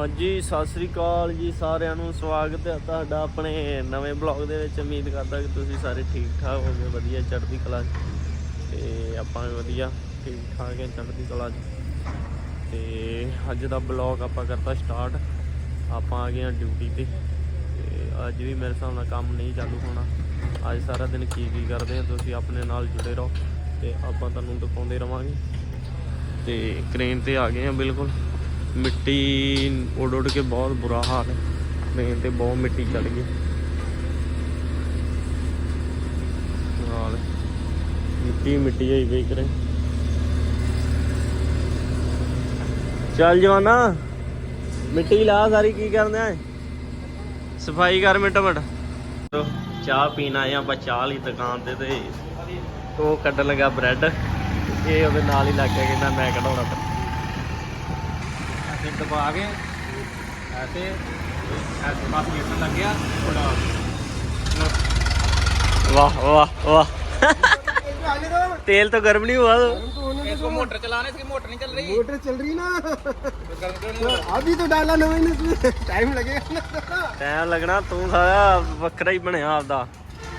ਹਾਂਜੀ, ਸਤਿ ਸ੍ਰੀ ਅਕਾਲ ਜੀ ਸਾਰਿਆਂ ਨੂੰ। ਸਵਾਗਤ ਹੈ ਤੁਹਾਡਾ ਆਪਣੇ ਨਵੇਂ ਬਲੌਗ ਦੇ ਵਿੱਚ। ਉਮੀਦ ਕਰਦਾ ਕਿ ਤੁਸੀਂ ਸਾਰੇ ਠੀਕ ਠਾਕ ਹੋਗੇ ਵਧੀਆ ਚੜ੍ਹਦੀ ਕਲਾ 'ਚ। ਤੇ ਆਪਾਂ ਵੀ ਵਧੀਆ, ਠੀਕ ਠਾਕ ਹੈ ਚੜ੍ਹਦੀ ਕਲਾ 'ਚ। ਤੇ ਅੱਜ ਦਾ ਬਲੌਗ ਆਪਾਂ ਕਰਤਾ ਸਟਾਰਟ। ਆਪਾਂ ਆ ਗਏ ਹਾਂ ਡਿਊਟੀ ਤੇ। ਤੇ ਅੱਜ ਵੀ ਮੇਰੇ ਹਿਸਾਬ ਨਾਲ ਕੰਮ ਨਹੀਂ ਚਾਲੂ ਹੋਣਾ। ਅੱਜ ਸਾਰਾ ਦਿਨ ਕੀ ਕੀ ਕਰਦੇ ਆ, ਤੁਸੀਂ ਆਪਣੇ ਨਾਲ ਜੁੜੇ ਰਹੋ। ਤੇ ਆਪਾਂ ਤੁਹਾਨੂੰ ਦਿਖਾਉਂਦੇ ਰਵਾਂਗੇ। ਤੇ ਕ੍ਰੇਨ ਤੇ ਆ ਗਏ ਆ ਬਿਲਕੁਲ। ਮਿੱਟੀ ਉੱਡ ਉੱਡ ਕੇ ਬਹੁਤ ਬੁਰਾ ਹਾਲ ਹੈ। ਕ੍ਰੇਨ ਤੇ ਬਹੁਤ ਮਿੱਟੀ ਚੜ ਗਈ। ਨਾਲ ਮਿੱਟੀ ਮਿੱਟੀ ਹੋਈ ਪਈ ਕਰੇ ਚੱਲ ਜਵਾਨਾ, ਮਿੱਟੀ ਲਾ ਸਾਰੀ, ਕੀ ਕਰਦੇ ਆ ਸਫ਼ਾਈ ਕਰ ਮਿੰਟ ਮਿੰਟ। ਚਾਹ ਪੀਣ ਆਏ ਆਪਾਂ ਚਾਹ ਲਈ ਦੁਕਾਨ ਤੇ ਤੇ ਉਹ ਕੱਢਣ ਲੱਗਾ ਬ੍ਰੈਡ। ਇਹ ਉਹਦੇ ਨਾਲ ਹੀ ਲੱਗ ਗਿਆ ਕਹਿੰਦਾ ਮੈਂ ਕਢਾਉਣਾ ਫਿਰ ऐसे दबा के ऐसे ऐसे बस गिरने लग गया थोड़ा वाह वाह वाह तेल तो गर्म नहीं हुआ तो इसको मोटर चलाने इसकी मोटर नहीं चल रही मोटर चल रही ना तो गर्म क्यों नहीं हो रहा? अभी तो डाला ना मैंने इसमें टाइम लगेगा ना ਟਾਈਮ ਲੱਗਣਾ ਤੂੰ ਸਾਰਾ ਵੱਖਰਾ ਹੀ ਬਣਿਆ ਆਪਦਾ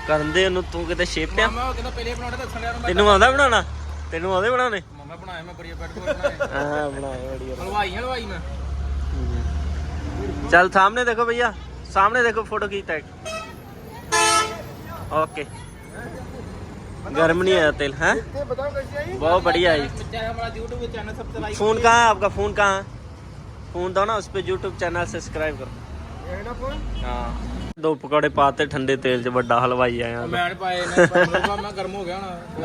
ਕਰਨ ਦੇ ਉਹਨੂੰ ਤੂੰ ਕਿਤੇ ਛੇਪਿਆ मामा वो कहता पहले बनाने तो छड़े ਤੈਨੂੰ ਆਉਂਦਾ ਬਣਾਉਣਾ ਤੈਨੂੰ ਆਉਂਦੇ ਬਣਾਉਣੇ मामा बनाया मैं बढ़िया बैठ के बनाए ਹਾਂ ਬਣਾਏ ਬੜੀ हलवाई हलवाई में चल सामने देखो भैया सामने देखो फोटो खींचता है ओके गर्म नहीं आया तेल है ये बताओ कैसे आई बहुत बढ़िया है चाहे हमारा यूट्यूब चैनल सबसे लाइक फोन कहाँ है आपका फोन कहाँ है फोन दो ना उस पर यूट्यूब चैनल सब्सक्राइब करो ਹਾਂ ਦੋ ਪਕੌੜੇ ਪਾਤੇ ਠੰਡੇ ਤੇਲ 'ਚ ਵੱਡਾ ਹਲਵਾਈ ਆਇਆ। ਮੈਂ ਪਾਏ ਨੇ ਪਰ ਗਰਮ ਹੋ ਗਿਆ ਹੁਣ।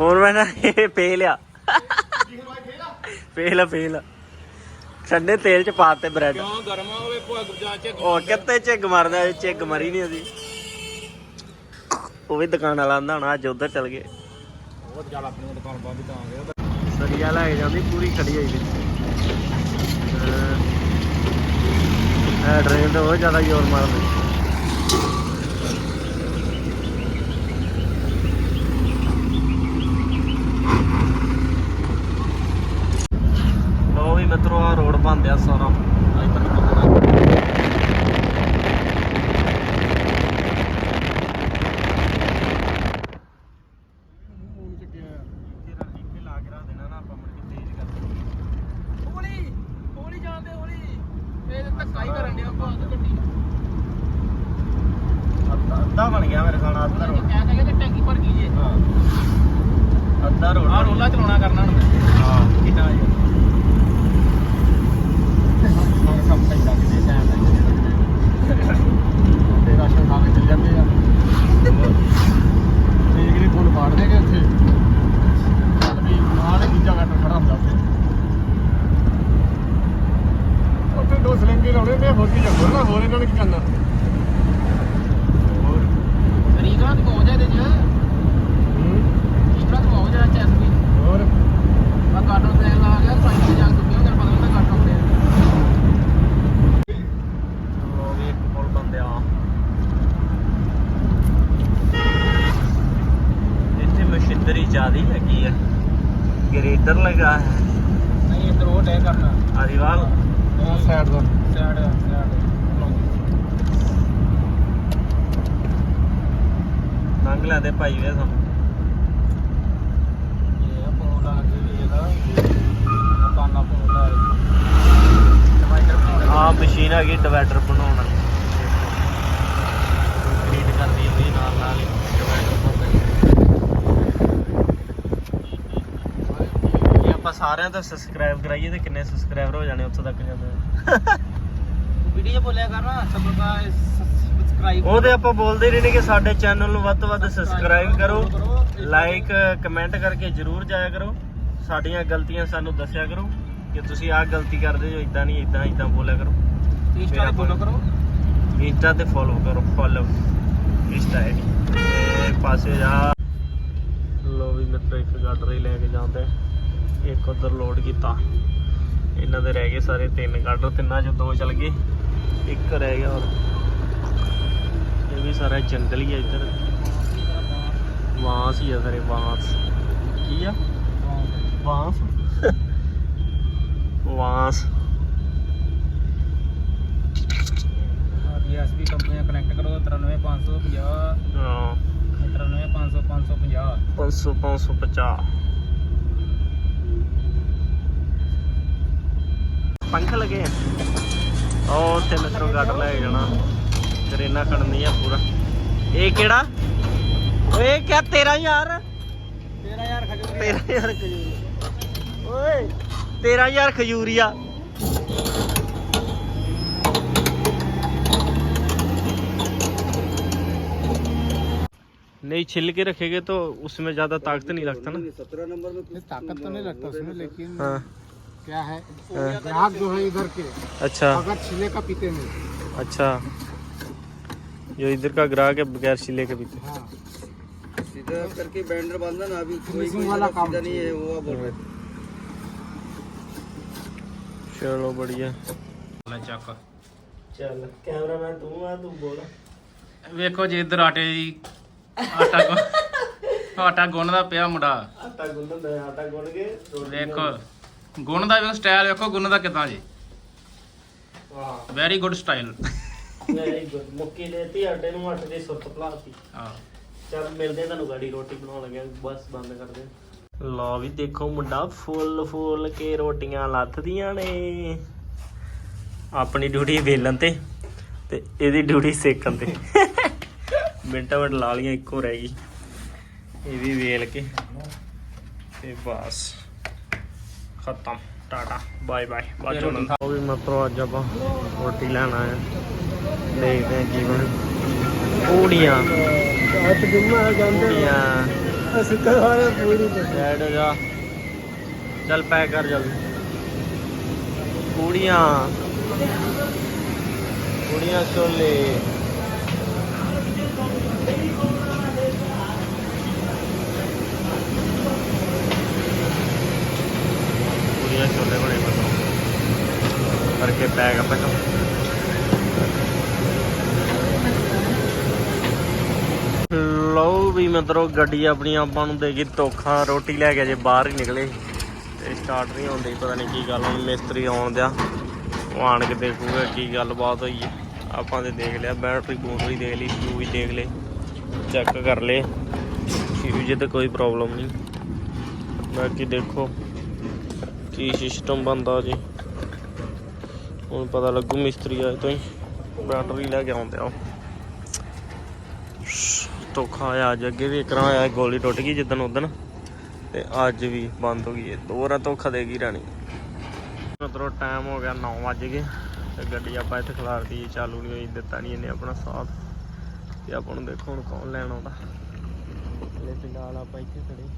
ਹੋਰ ਮੈਂ ਨਾ ਇਹ ਪੇ ਲਿਆ ਪੇ ਲਾ ਪੇ ਲਾ ਠੰਡੇ ਤੇਲ 'ਚ ਪਾਤੇ ਬ੍ਰੈਡ। ਕਿਉਂ ਗਰਮ ਹੋਵੇ ਭੁੱਗ ਜਾ ਚ ਉਹ ਕਿੱਤੇ ਚਿੱਗ ਮਾਰਦਾ ਇਹ ਮਰੀ ਨਹੀਂ ਉਹਦੀ। ਉਹ ਵੀ ਦੁਕਾਨ ਵਾਲਾ ਆਂਦਾ ਹੁਣ ਅੱਜ ਉਧਰ ਚਲ ਗਏ। ਉਹ ਚੱਲ ਆਪਣੀ ਦੁਕਾਨ ਬੰਦ ਕਰਾਂਗੇ ਸਰੀਆ ਲੈ ਜਾਂਦੀ ਪੂਰੀ ਖੜੀ ਹੋਈ ਸੀ ਇਹ ਟ੍ਰੇਨ ਤੇ ਬਹੁਤ ਜ਼ਿਆਦਾ ਜ਼ੋਰ ਮਾਰਦੀ। ਲੋ ਵੀ ਮਿੱਤਰੋ ਆ ਰੋਡ ਬੰਦਿਆ ਸਾਰਾ ਇਧਰ ਨੂੰ ਪਕੜਾ ਤੇਰਾ ਲਿੰਕ ਲਾ ਕੇ ਰੱਖ ਦੇਣਾ ਨਾ ਆਪਾਂ ਮੁੜ ਕੇ ਤੇਜ਼ ਕਰ ਹੌਲੀ ਹੌਲੀ ਜਾਂਦੇ ਹੌਲੀ ਇਹ ਧੱਕਾ ਹੀ ਕਰਨ ਡਿਆ ਬਾਤ ਗੱਡੀ ਅੱਧਾ ਬਣ ਗਿਆ ਮੇਰੇ ਖਾਣਾ ਅੱਧਾ ਰੋਡ ਕਿਆ ਕਹਿੰਦੇ ਟੈਂਕੀ ਭਰ ਗਈ ਜੇ। ਹਾਂ। ਅੱਧਾ ਰੋਡ ਆ ਰੋਲਾ ਚਲਾਉਣਾ ਕਰਨਾ ਹੁਣ ਹਾਂ ਕਿੱਦਾਂ ਆ ਹੁਣ ਸਭ ਪੈਂਦਾ ਕਿਤੇ ਸੈਨ ਲੱਗਦੇ ਜ਼ਿਆਦੀ ਹੈਗੀ ਹੈ ਗ੍ਰੇਡਰ ਲਗਾ ਹੈ ਨਹੀਂ ਇਧਰ ਉਹ ਟੈ ਕਰਨਾ। ਅਰੀਵਾਲ ਇਹ ਸਾਈਡ ਤੋਂ। ਸਾਈਡ ਸਾਈਡ ਲੰਘ ਲੈਂਦੇ ਭਾਈ ਵੇ ਸਾਨੂੰ ਇਹ ਆ ਪੋਲ ਲਾ ਕੇ ਵੀ ਇਹਦਾ ਕਾਨਾ ਪੋਲ ਟਮਾਟਰ ਆ ਮਸ਼ੀਨ ਹੈਗੀ ਡਿਵਾਈਡਰ ਬਣਾਉਣ ਵਾਲੀ ਖਰੀਦ ਕਰਦੀ ਹੋਈ ਨਾਲ ਨਾਲ ਹੀ divider ਜੇ ਆਪਾਂ ਸਾਰਿਆਂ ਤੋਂ ਸਬਸਕ੍ਰਾਈਬ ਕਰਾਈਏ ਤੇ ਕਿੰਨੇ ਸਬਸਕ੍ਰਾਈਬਰ ਹੋ ਜਾਣੇ ਉੱਥੋਂ ਤੱਕ ਜਾਂਦੇ ਵੀਡੀਓ ਬੋਲਿਆ ਕਰਨਾ ਸਭ ਦਾ ਸਬਸਕ੍ਰਾਈਬ ਉਹ ਤੇ ਆਪਾਂ ਬੋਲਦੇ ਹੀ ਰਹਿੰਦੇ ਕਿ ਸਾਡੇ ਚੈਨਲ ਨੂੰ ਵੱਧ ਤੋਂ ਵੱਧ ਸਬਸਕ੍ਰਾਈਬ ਕਰੋ ਲਾਈਕ ਕਮੈਂਟ ਕਰਕੇ ਜਰੂਰ ਜਾਇਆ ਕਰੋ। ਸਾਡੀਆਂ ਗਲਤੀਆਂ ਸਾਨੂੰ ਦੱਸਿਆ ਕਰੋ ਕਿ ਤੁਸੀਂ ਆਹ ਗਲਤੀ ਕਰਦੇ ਜੋ ਇਦਾਂ ਨਹੀਂ ਇਦਾਂ ਇਦਾਂ ਬੋਲਿਆ ਕਰੋ। ਇੰਸਟਾ ਤੇ ਫੋਲੋ ਕਰੋ। ਇੰਸਟਾ ਤੇ ਫੋਲੋ ਕਰੋ ਫੋਲੋ ਇੰਸਟਾ ਆਈਡੀ ਪਾਸੇ ਜਾ ਲੋ ਵੀ ਮਿੱਤਰ ਇੱਕ ਗਾਡਰ ਹੀ ਲੈ ਕੇ ਜਾਂਦੇ। एक उधर लोड किया इन्हों रह गए सारे तीन कटर तिना चो चल गए एक रह गया और यह भी सारा जंगल ही है इधर बाँस ही है सारे बाँस की बाँस बाँस तिरानवे पाँच सौ पचास ਪੰਖ ਲਗੇ ਆ ਉਹ ਤੇ ਮਿੱਤਰੋ ਗੱਡ ਲੈ ਕੇ ਜਾਣਾ ਕਰੇਨਾ ਖੜਨੀ ਆ ਪੂਰਾ ਇਹ ਕਿਹੜਾ ਓਏ ਕਿਆ 13000 13000 ਖਜੂਰ 13000 ਖਜੂਰੀ ਓਏ 13000 ਖਜੂਰੀਆ नहीं छिल के रखेंगे तो उसमें ज्यादा ताकत नहीं लगता ना ताकत तो नहीं लगता उसमें लेकिन हाँ क्या है हाँ। ग्राहक जो है इधर के अच्छा अगर छिले का पीते नहीं अच्छा जो इधर का ग्राहक है बगैर छिले के पीते हाँ सीधा करके बैंडर बांधा ना अभी कोई Finishing कोई वाला जगह काम सीधा नहीं है वो बोल रहे चलो बढ़िया ਲੈ ਚੱਕ चल कैमरामैन तू आ तू बोल ਵੇਖੋ ਜੀ ਇੱਧਰ ਆਟੇ ਦੀ ਆਟਾ ਗੁੰਨ ਆਟਾ ਗੁੰਨਦਾ ਪਿਆ ਮੁੰਡਾ आटा गुंद दे आटा गुन के ਵੇਖੋ ਗੁੰਨਦਾ ਵੇਖੋ ਸਟਾਈਲ ਵੇਖੋ ਗੁੰਨਦਾ ਕਿਦਾਂ ਜੀ? वाह very good style very good ਮੁੱਕੀ ਦੇਤੀ ਆਟੇ ਨੂੰ ਆਟੇ ਦੀ ਸੁਰਤ ਭਲਾਤੀ ਹਾਂ। ਚੱਲ ਮਿਲਦੇ ਤੁਹਾਨੂੰ ਗਾੜੀ ਰੋਟੀ ਬਣਾਉਣ ਲੱਗੇ ਬਸ ਬੰਦ ਕਰਦੇ ਲਓ ਵੀ ਦੇਖੋ ਮੁੰਡਾ ਫੁੱਲ ਫੁੱਲ ਕੇ ਰੋਟੀਆਂ ਲੱਥਦੀਆਂ ਨੇ। ਆਪਣੀ ਡਿਊਟੀ ਵੇਲਣ ਤੇ ਤੇ ਇਹਦੀ ਡਿਊਟੀ ਸੇਕਣ ਤੇ। ਮਿੰਟਾਂ ਮਿੰਟ ਲਾ ਲੀਆਂ ਇੱਕੋ ਰਹਿ ਗਈ। ਇਹ ਵੀ ਵੇਲ ਕੇ। ਤੇ ਬਸ। ਖਤਮ। ਟਾਟਾ। Bye bye. ਬਾਜੋ ਨਾ ਉਹ ਵੀ ਮਤਰੋ ਅੱਜ ਆਪਾਂ ਰੋਟੀ ਲੈਣਾ ਆਏ ਦੇਖਦੇ ਆ ਜੀਵਨ। ਪੂੜੀਆਂ। ਅੱਜ ਗੁੰਮਾ ਜਾਂਦੇ ਆ ਅਸੀਂ ਕਹਾਰੇ ਪੂੜੀ ਤੇ ਸਾਈਡ ਜਾ। ਚੱਲ ਪੈਕ ਕਰ ਜਲਦੀ। ਪੂੜੀਆਂ। ਪੂੜੀਆਂ ਛੋਲੇ। ਕਰਕੇ ਪੈਕ ਆਪਾਂ ਲਓ ਵੀ ਮਤਲਬ ਗੱਡੀ ਆਪਣੀ ਆਪਾਂ ਨੂੰ ਦੇ ਗਈ ਧੋਖਾ, ਰੋਟੀ ਲੈ ਕੇ ਜੇ ਬਾਹਰ ਹੀ ਨਿਕਲੇ। ਤੇ ਸਟਾਰਟ ਨਹੀਂ ਹੁੰਦੀ, ਪਤਾ ਨਹੀਂ ਕੀ ਗੱਲ ਹੋਈ ਮਿਸਤਰੀ ਆਉਣ ਦਿਆ। ਉਹ ਆਣ ਕੇ ਦੇਖੂਗਾ ਕੀ ਗੱਲਬਾਤ ਹੋਈ ਹੈ ਆਪਾਂ ਤੇ ਦੇਖ ਲਿਆ ਬੈਟਰੀ ਬੂਟਰੀ ਦੇਖ ਲਈ ਫਿਊਜ਼ ਦੇਖ ਲਏ ਚੈੱਕ ਕਰ ਲਏ। ਫਿਊਜ਼ ਤੇ ਕੋਈ ਪ੍ਰੋਬਲਮ ਨਹੀਂ। ਬਾਕੀ ਦੇਖੋ, ਕੀ ਸਿਸਟਮ ਬੰਦਾ ਜੀ। ਹੁਣ ਪਤਾ ਲੱਗੂ ਮਿਸਤਰੀ ਆਏ ਤੋਂ ਹੀ। ਬੈਟਰੀ ਲੈ ਕੇ ਆਉਂਦੇ ਆ ਧੋਖਾ ਹੋਇਆ ਅੱਜ ਅੱਗੇ ਵੀ, ਇੱਕ ਵਾਰ ਹੋਇਆ ਗੋਲੀ ਟੁੱਟ ਗਈ ਜਿੱਦਣ ਉਦਣ। ਤੇ ਅੱਜ ਵੀ ਬੰਦ ਹੋ ਗਈ ਹੈ ਦੋ ਵਾਰਾਂ ਧੋਖਾ ਦੇਗੀ ਰਾਣੀ। ਮਤਲਬ ਟਾਈਮ ਹੋ ਗਿਆ 9 ਵਜ ਗਏ। ਤੇ ਗੱਡੀ ਆਪਾਂ ਇੱਥੇ ਖਲਾਰਦੀ ਚਾਲੂ ਨਹੀਂ ਹੋਈ, ਦਿੱਤਾ ਨਹੀਂ ਇਹਨੇ ਆਪਣਾ ਸਾਥ। ਤੇ ਆਪਾਂ ਨੂੰ ਦੇਖੋ ਹੁਣ ਕੌਣ ਲੈਣ ਆਉਂਦਾ। ਹਲੇ ਫਿਲਹਾਲ ਆਪਾਂ ਇੱਥੇ ਖੜੇ।